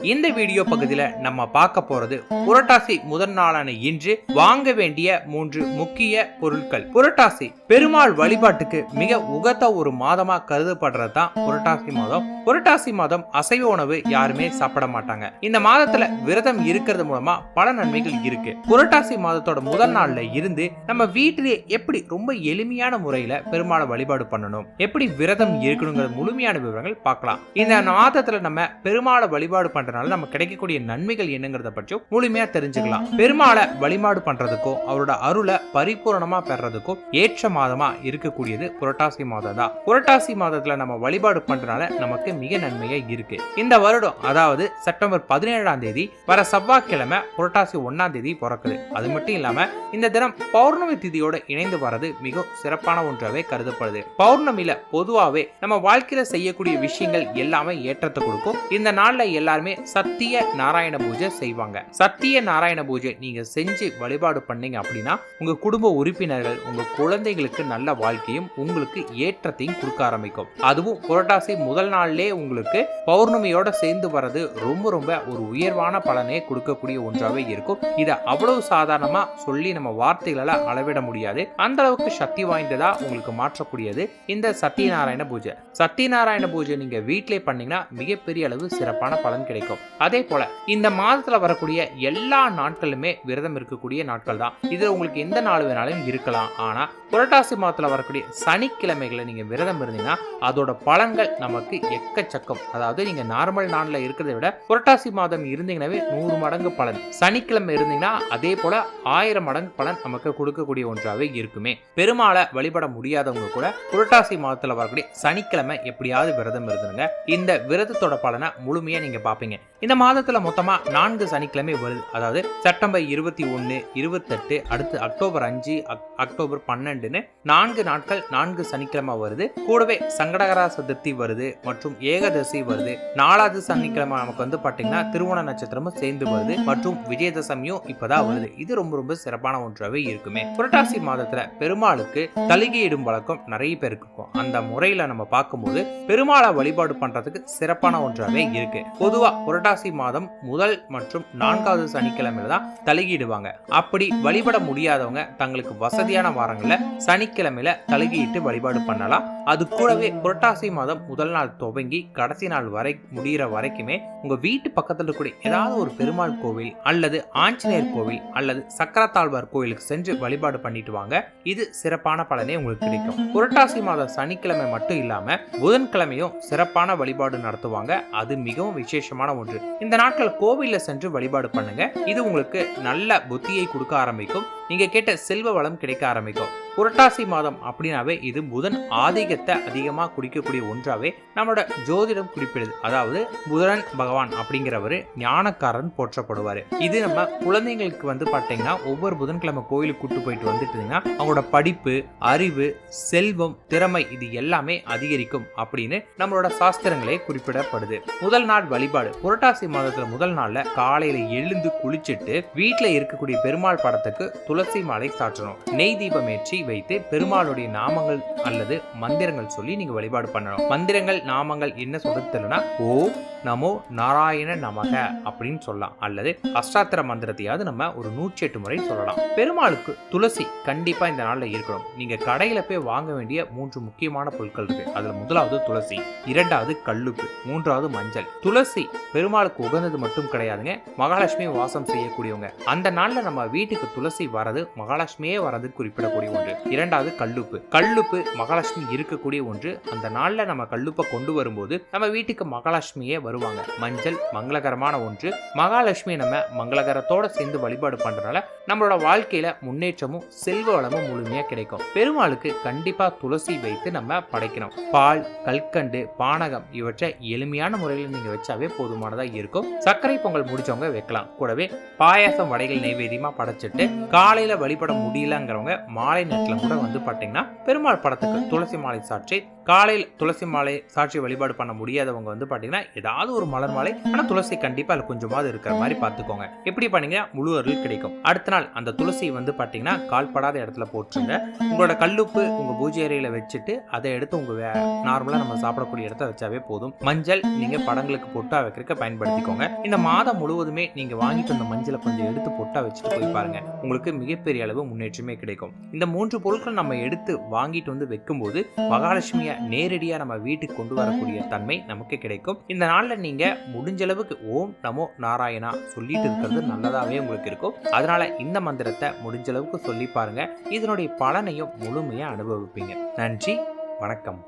இந்த வீடியோ பகுதியில் நம்ம பார்க்க போறது புரட்டாசி முதல் நாளான இன்று வாங்க வேண்டிய மூன்று முக்கிய பொருட்கள். புரட்டாசி பெருமாள் வழிபாட்டுக்கு மிக உகத்த ஒரு மாதமா கருதப்படுறது தான் புரட்டாசி மாதம். புரட்டாசி மாதம் அசைவ உணவு யாருமே சாப்பிட மாட்டாங்க. இந்த மாதத்துல விரதம் இருக்கிறது மூலமா பல நன்மைகள் இருக்கு. புரட்டாசி மாதத்தோட முதல் நாள்ல இருந்து நம்ம வீட்டிலேயே எப்படி ரொம்ப எளிமையான முறையில பெருமாளை வழிபாடு பண்ணணும் எப்படி விரதம் இருக்கணுங்கிற முழுமையான விவரங்கள் பார்க்கலாம். இந்த மாதத்துல நம்ம பெருமாளை வழிபாடு பண்றதுனால நம்ம கிடைக்கக்கூடிய நன்மைகள் என்னங்கிறத பற்றியும் முழுமையா தெரிஞ்சுக்கலாம். பெருமாளை வழிபாடு பண்றதுக்கோ அவரோட அருளை பரிபூரணமா பெறதுக்கும் ஏற்ற மாதமா இருக்கக்கூடியது புரட்டாசி மாதம் தான். புரட்டாசி மாதத்துல நம்ம வழிபாடு பண்றதுனால நமக்கு மிக நன்மையா இருக்கு. இந்த வருடம் அதாவது செப்டம்பர் பதினேழாம் தேதி வர செவ்வாய்க்கிழமை புரட்டாசி ஒன்னாம் தேதி பிறக்குது. அது மட்டும் இல்லாம இந்த தினம் பௌர்ணமி திதியோட இணைந்து வர்றது மிக சிறப்பான ஒன்றாவே கருதப்படுது. பௌர்ணமியில பொதுவாவே நம்ம வாழ்க்கையில செய்யக்கூடிய விஷயங்கள் எல்லாமே ஏற்றத்தை கொடுக்கும். இந்த நாள்ல எல்லாருமே சத்திய நாராயண பூஜை செய்வாங்க. சத்திய நாராயண பூஜை நீங்க செஞ்சு வழிபாடு பண்ணீங்க அப்படின்னா உங்க குடும்ப உறுப்பினர்கள் உங்க குழந்தைகளுக்கு நல்ல வாழ்க்கையும் உங்களுக்கு ஏற்றத்தையும் கொடுக்க ஆரம்பிக்கும். அதுவும் புரட்டாசி முதல் நாள்லே உங்களுக்கு பௌர்ணமியோட சேர்ந்து வர்றது ரொம்ப ரொம்ப ஒரு உயர்வான பலனை கொடுக்கக்கூடிய ஒன்றாவே இருக்கும். இதை அவ்வளவு சாதாரணமா சொல்லி நம்ம வார்த்தைகளால அளவிட முடியாது. அந்த அளவுக்கு சக்தி வாய்ந்ததா உங்களுக்கு மாற்றக்கூடியது இந்த சத்தியநாராயண பூஜை. சத்தியநாராயண பூஜை நீங்க வீட்டிலே பண்ணீங்கன்னா மிகப்பெரிய அளவு சிறப்பான பலன் கிடைக்கும். அதே போல இந்த மாதத்துல வரக்கூடிய எல்லா நாட்களுமே விரதம் இருக்கக்கூடிய நாட்கள் தான் இதுல உங்களுக்கு எந்த நாள் வேணாலும் இருக்கலாம். ஆனா புரட்டாசி மாதத்துல வரக்கூடிய சனிக்கிழமைகளை நீங்க விரதம் இருந்தீங்கன்னா அதோட பலன்கள் நமக்கு எக்கச்சக்கம். அதாவது நீங்க நார்மல் நாள்ல இருக்கிறத விட புரட்டாசி மாதம் இருந்தீங்கன்னாவே நூறு மடங்கு பலன். சனிக்கிழமை இருந்தீங்கன்னா அதே போல ஆயிரம் மடங்கு பலன் நமக்கு கொடுக்கக்கூடிய ஒன்றாவே இருக்குமே. பெருமாளை வழிபட முடியாதவங்க கூட புரட்டாசி மாதத்துல வரக்கூடிய சனிக்கிழமை எப்படியாவது விரதம் இருந்துருங்க. இந்த விரதத்தோட பலனை முழுமையா நீங்க பாப்பீங்க. இந்த மாதத்துல மொத்தமா நான்கு சனிக்கிழமை வருது. அதாவது செப்டம்பர் இருபத்தி ஒன்னு இருபத்தெட்டு அடுத்து அக்டோபர் அஞ்சு அக்- அக்டோபர் பன்னெண்டுன்னு நான்கு நாட்கள் நான்கு சனிக்கிழமை வருது. கூடவே சங்கடகரா சதுர்த்தி வருது மற்றும் ஏகதசி வருது. நாலாவது சனிக்கிழமை நமக்கு வந்து பாத்தீங்கன்னா திருவோண நட்சத்திரமும் சேர்ந்து வருது மற்றும் விஜயதசமியும் இப்பதான் வருது. இது ரொம்ப ரொம்ப சிறப்பான ஒன்றாவே இருக்குமே. புரட்டாசி மாதத்துல பெருமாளுக்கு தலிகையிடும் வழக்கம் நிறைய பேருக்கு இருக்கும். அந்த முறையில நம்ம பார்க்கும்போது பெருமாளை வழிபாடு பண்றதுக்கு சிறப்பான ஒன்றாவே இருக்கு. பொதுவா புரட்டாசி மாதம் முதல் மற்றும் நான்காவது சனிக்கிழமையில தான் தழுகிடுவாங்க. அப்படி வழிபட முடியாதவங்க தங்களுக்கு வசதியான வாரங்களில் சனிக்கிழமையில தழுகிட்டு வழிபாடு பண்ணலாம். அது கூடவே புரட்டாசி மாதம் முதல் நாள் துவங்கி கடைசி நாள் வரை முடிகிற வரைக்குமே உங்க வீட்டு பக்கத்தில் இருக்கக்கூடிய ஏதாவது ஒரு பெருமாள் கோவில் அல்லது ஆஞ்சநேயர் கோவில் அல்லது சக்கரத்தாழ்வார் கோவிலுக்கு சென்று வழிபாடு பண்ணிட்டு வாங்க. இது சிறப்பான பலனே உங்களுக்கு கிடைக்கும். புரட்டாசி மாதம் சனிக்கிழமை மட்டும் இல்லாம புதன்கிழமையும் சிறப்பான வழிபாடு நடத்துவாங்க. அது மிகவும் விசேஷமான ஒன்று. இந்த நாட்கள் கோவிலில் சென்று வழிபாடு பண்ணுங்க. இது உங்களுக்கு நல்ல புத்தியை கொடுக்க ஆரம்பிக்கும். நீங்கள் கேட்ட செல்வ வளம் கிடைக்க ஆரம்பிக்கும். புரட்டாசி மாதம் அப்படின்னாவே இது புதன் ஆதிக்கத்தை அதிகமாக குடிக்கக்கூடிய ஒன்றாவே நம்மளோட ஜோதிடம் குறிப்பிடுது. அதாவது புதன் பகவான் அப்படிங்கிறவர் ஞானக்காரன் போற்றப்படுவாரு. இது நம்ம குழந்தைங்களுக்கு வந்து பார்த்தீங்கன்னா ஒவ்வொரு புதன்கிழமை கோயிலுக்கு கூட்டு போயிட்டு வந்துட்டுங்கன்னா அவங்களோட படிப்பு அறிவு செல்வம் திறமை இது எல்லாமே அதிகரிக்கும் அப்படின்னு நம்மளோட சாஸ்திரங்களே குறிப்பிடப்படுது. முதல் நாள் வழிபாடு. புரட்டாசி மாதத்துல முதல் நாள்ல காலையில எழுந்து குளிச்சிட்டு வீட்டுல இருக்கக்கூடிய பெருமாள் படத்துக்கு துளசி மாலை சாற்றணும். நெய் தீபம் ஏற்றி வைத்து பெருமாளுடைய நாமங்கள் அல்லது மந்திரங்கள் சொல்லி நீங்க வழிபாடு பண்ணணும். மந்திரங்கள் நாமங்கள் என்ன சொல்றது ஓ நமோ நாராயண நமக அப்படின்னு சொல்லலாம். அல்லது அஷ்டாத்திர மந்திரத்தையாவது நம்ம ஒரு நூற்றி எட்டு முறை சொல்லலாம். பெருமாளுக்கு துளசி கண்டிப்பா இந்த நாளில் இருக்கணும். நீங்க கடையில போய் வாங்க வேண்டிய மூன்று முக்கியமான பொருட்கள் இருக்கு. அதுல முதலாவது துளசி இரண்டாவது கல்லுப்பு மூன்றாவது மஞ்சள். துளசி பெருமாளுக்கு உகந்தது மட்டும் கிடையாதுங்க. மகாலட்சுமி வாசம் செய்யக்கூடியவங்க. அந்த நாளில் நம்ம வீட்டுக்கு துளசி வரது மகாலட்சுமியே வரது குறிப்பிடக்கூடிய ஒன்று. இரண்டாவது கல்லுப்பு. கல்லுப்பு மகாலட்சுமி இருக்கக்கூடிய ஒன்று. அந்த நாளில் நம்ம கல்லுப்பை கொண்டு வரும்போது நம்ம வீட்டுக்கு மகாலட்சுமியே வருவாங்க. மஞ்சள் மங்களகரமான ஒன்று. மகாலட்சுமி நம்ம மங்களகரத்தோட சேர்ந்து வழிபாடு பண்றதுனால நம்மளோட வாழ்க்கையில முன்னேற்றமும் செல்வ வளமும் முழுமையா கிடைக்கும். பெருமாளுக்கு கண்டிப்பா துளசி வைத்து நம்ம படைக்கணும். பால் கல்கண்டு பானகம் இவற்றை எளிமையான முறையில் நீங்க வச்சாவே போதுமானதா இருக்கும். சர்க்கரை பொங்கல் முடிச்சவங்க வைக்கலாம். கூடவே பாயாசம் வடைகள் நைவேத்தியமா படைச்சிட்டு காலையில வழிபட முடியலங்கிறவங்க மாலை நேரத்தில் கூட வந்து பார்த்தீங்கன்னா பெருமாள் படத்துக்கு துளசி மாலை சாற்றி காலையில் துளசி மாலை சாட்சி வழிபாடு பண்ண முடியாதவங்க வந்து பார்த்தீங்கன்னா ஏதாவது ஒரு மலர் மாலை ஆனால் துளசி கண்டிப்பாக அதில் கொஞ்சமாவது இருக்கிற மாதிரி பார்த்துக்கோங்க. எப்படி பண்ணீங்கன்னா முழு அருள் கிடைக்கும். அடுத்த நாள் அந்த துளசி வந்து பார்த்தீங்கன்னா கால்படாத இடத்துல போட்டுருங்க. உங்களோட கல்லுப்பு உங்கள் பூஜை அறையில் வச்சுட்டு அதை எடுத்து உங்கள் நார்மலாக நம்ம சாப்பிடக்கூடிய இடத்த வச்சாவே போதும். மஞ்சள் நீங்கள் படங்களுக்கு பொட்டா வைக்கிறதுக்கு பயன்படுத்திக்கோங்க. இந்த மாதம் முழுவதுமே நீங்கள் வாங்கிட்டு வந்த மஞ்சளை கொஞ்சம் எடுத்து பொட்டா வச்சுட்டு போய் பாருங்க. உங்களுக்கு மிகப்பெரிய அளவு முன்னேற்றமே கிடைக்கும். இந்த மூன்று பொருட்கள் நம்ம எடுத்து வாங்கிட்டு வந்து வைக்கும்போது மகாலட்சுமியை நேரடியா நம்ம வீட்டுக்கு கொண்டு வரக்கூடிய தன்மை நமக்கு கிடைக்கும். இந்த நாள்ல நீங்க முடிஞ்ச அளவுக்கு ஓம் நமோ நாராயணா சொல்லிட்டு இருக்கிறது நல்லதாவே உங்களுக்கு இருக்கும். அதனால இந்த மந்திரத்தை முடிஞ்ச அளவுக்கு சொல்லி பாருங்க. இதனுடைய பலனையும் முழுமையா அனுபவிப்பீங்க. நன்றி வணக்கம்.